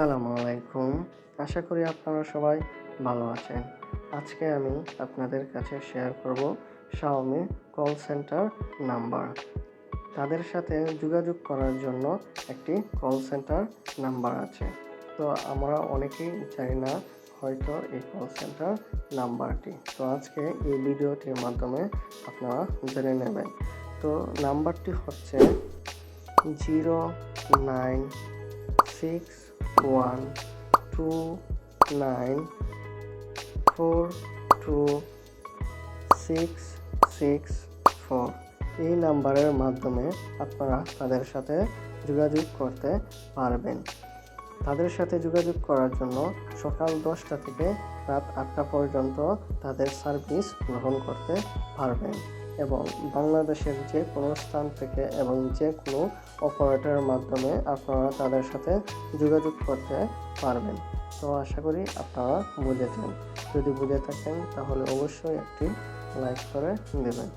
আসসালামু আলাইকুম। আশা করি আপনারা সবাই ভালো আছেন। আজকে আমি আপনাদের কাছে শেয়ার করব শাওমি কল সেন্টার নাম্বার তাদের সাথে যোগাযোগ করার জন্য একটি কল সেন্টার নাম্বার আছে। তো আমরা অনেকেই জানি না হয়তো এই কল সেন্টার নাম্বারটি তো আজকে এই ভিডিওটির মাধ্যমে আপনারা জেনে নেবেন। তো নাম্বারটি হচ্ছে zero nine six one, two, nine, four, two, six six, four. এই নাম্বারের মাধ্যমে আপনারা তাদের সাথে যোগাযোগ করতে পারবেন। তাদের সাথে যোগাযোগ করার জন্য সকাল দশটা থেকে রাত আটটা পর্যন্ত তাদের সার্ভিস গ্রহণ করতে পারবেন। এবং বাংলাদেশের যে কোনো স্থান থেকে এবং যে কোনো অপারেটরের মাধ্যমে আপনারা তাদের সাথে যোগাযোগ করতে পারবেন। তো আশা করি আপনারা বুঝেছেন। যদি বুঝে থাকেন, তাহলে অবশ্যই একটি লাইক করে দেবেন।